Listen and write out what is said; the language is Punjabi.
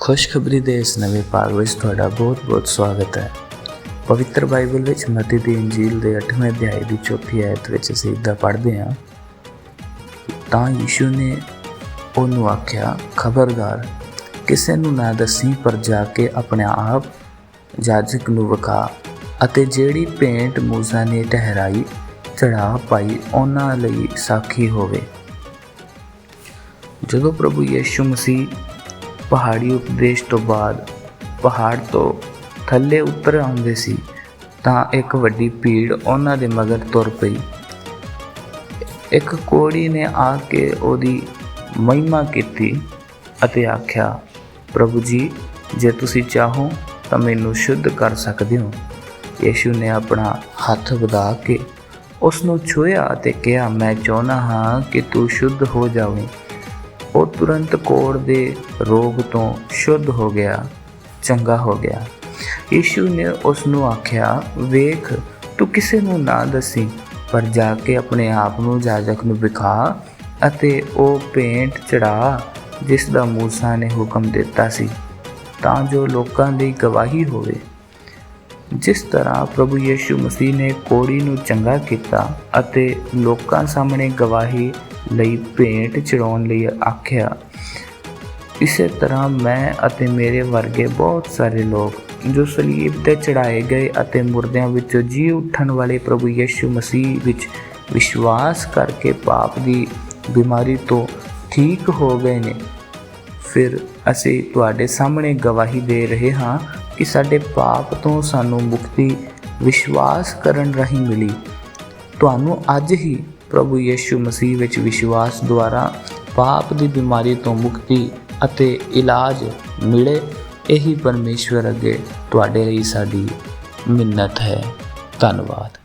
ਖੁਸ਼ਖਬਰੀ ਦੇ ਇਸ ਨਵੇਂ ਭਾਗ ਵਿੱਚ ਤੁਹਾਡਾ ਬਹੁਤ-ਬਹੁਤ ਸਵਾਗਤ ਹੈ ਪਵਿੱਤਰ ਬਾਈਬਲ ਵਿੱਚ ਮਤੀ ਦੀ ਇੰਜੀਲ ਦੇ 8ਵੇਂ ਅਧਿਆਇ ਦੀ ਚੌਥੀ ਆਇਤ ਵਿੱਚ ਅਸੀਂ ਇਦਾਂ ਪੜ੍ਹਦੇ ਹਾਂ, ਤਾਂ ਯੀਸ਼ੂ ਨੇ ਉਹਨੂੰ ਆਖਿਆ, ਖਬਰਦਾਰ, ਕਿਸੇ ਨੂੰ ਨਾ ਦੱਸੀ ਪਰ ਜਾ ਕੇ ਆਪਣੇ ਆਪ ਜਾਜਕ ਨੂੰ ਵਿਖਾ ਅਤੇ ਜਿਹੜੀ ਭੇਂਟ ਮੂਸਾ ਨੇ ਠਹਿਰਾਈ, ਚੜਾ ਪਾਈ ਉਹਨਾਂ ਲਈ ਸਾਖੀ ਹੋਵੇ। ਜਦੋਂ ਪ੍ਰਭੂ ਯੀਸ਼ੂ ਮਸੀਹ ਪਹਾੜੀ ਉਪਦੇਸ਼ ਤੋਂ ਬਾਅਦ ਪਹਾੜ ਤੋਂ ਥੱਲੇ ਉੱਪਰ ਆਉਂਦੇ ਸੀ, ਤਾਂ ਇੱਕ ਵੱਡੀ ਭੀੜ ਉਹਨਾਂ ਦੇ ਮਗਰ ਤੁਰ ਪਈ। ਇੱਕ ਕੋੜੀ ਨੇ ਆ ਕੇ ਉਹਦੀ ਮਹਿਮਾ ਕੀਤੀ ਅਤੇ ਆਖਿਆ, ਪ੍ਰਭੂ ਜੀ, ਜੇ ਤੁਸੀਂ ਚਾਹੋ ਤਾਂ ਮੈਨੂੰ ਸ਼ੁੱਧ ਕਰ ਸਕਦੇ ਹੋ। ਯੀਸ਼ੂ ਨੇ ਆਪਣਾ ਹੱਥ ਵਧਾ ਕੇ ਉਸ ਨੂੰ ਛੂਹਿਆ ਅਤੇ ਕਿਹਾ, ਮੈਂ ਚਾਹੁੰਦਾ ਹਾਂ ਕਿ ਤੂੰ ਸ਼ੁੱਧ ਹੋ ਜਾਵੇਂ। ਉਹ ਤੁਰੰਤ ਕੋੜ ਦੇ ਰੋਗ ਤੋਂ ਸ਼ੁੱਧ ਹੋ ਗਿਆ, ਚੰਗਾ ਹੋ ਗਿਆ। ਯੀਸ਼ੂ ਨੇ ਉਸ ਨੂੰ ਆਖਿਆ, ਵੇਖ, ਤੂੰ ਕਿਸੇ ਨੂੰ ਨਾ ਦੱਸੀ, ਪਰ ਜਾ ਕੇ ਆਪਣੇ ਆਪ ਨੂੰ ਜਾਜਕ ਨੂੰ ਵਿਖਾ ਅਤੇ ਉਹ ਪੇਂਟ ਚੜਾ ਜਿਸ ਦਾ ਮੂਸਾ ਨੇ ਹੁਕਮ ਦਿੱਤਾ ਸੀ, ਤਾਂ ਜੋ ਲੋਕਾਂ ਦੀ ਗਵਾਹੀ ਹੋਵੇ। ਜਿਸ ਤਰ੍ਹਾਂ ਪ੍ਰਭੂ ਯੀਸ਼ੂ ਮਸੀਹ ਨੇ ਕੋੜੀ ਨੂੰ ਚੰਗਾ ਕੀਤਾ ਅਤੇ ਲੋਕਾਂ ਸਾਹਮਣੇ ਗਵਾਹੀ ਲਈ ਭੇਂਟ ਚੜਾਉਣ ਲਈ ਆਖਿਆ ਇਸੇ ਤਰ੍ਹਾਂ ਮੈਂ ਅਤੇ ਮੇਰੇ ਵਰਗੇ ਬਹੁਤ ਸਾਰੇ ਲੋਕ ਜੋ ਸਲੀਬ ਤੇ ਚੜਾਏ ਗਏ ਅਤੇ ਮੁਰਦਿਆਂ ਵਿੱਚੋਂ ਜੀ ਉੱਠਣ ਵਾਲੇ ਪ੍ਰਭੂ ਯੀਸ਼ੂ ਮਸੀਹ ਵਿੱਚ ਵਿਸ਼ਵਾਸ ਕਰਕੇ ਪਾਪ ਦੀ ਬਿਮਾਰੀ ਤੋਂ ਠੀਕ ਹੋ ਗਏ ਨੇ। ਫਿਰ ਅਸੀਂ ਤੁਹਾਡੇ ਸਾਹਮਣੇ ਗਵਾਹੀ ਦੇ ਰਹੇ ਹਾਂ ਕਿ ਸਾਡੇ ਪਾਪ ਤੋਂ ਸਾਨੂੰ ਮੁਕਤੀ, ਵਿਸ਼ਵਾਸ ਕਰਨ ਰਾਹੀਂ ਮਿਲੀ। ਤੁਹਾਨੂੰ ਅੱਜ ਹੀ ਪ੍ਰਭੂ ਯੀਸ਼ੂ ਮਸੀਹ ਵਿੱਚ ਵਿਸ਼ਵਾਸ ਦੁਆਰਾ ਪਾਪ ਦੀ ਬਿਮਾਰੀ ਤੋਂ ਮੁਕਤੀ ਅਤੇ ਇਲਾਜ ਮਿਲੇ ਇਹੀ ਪਰਮੇਸ਼ਵਰ ਅੱਗੇ ਤੁਹਾਡੇ ਲਈ ਸਾਡੀ ਮਿੰਨਤ ਹੈ। ਧੰਨਵਾਦ।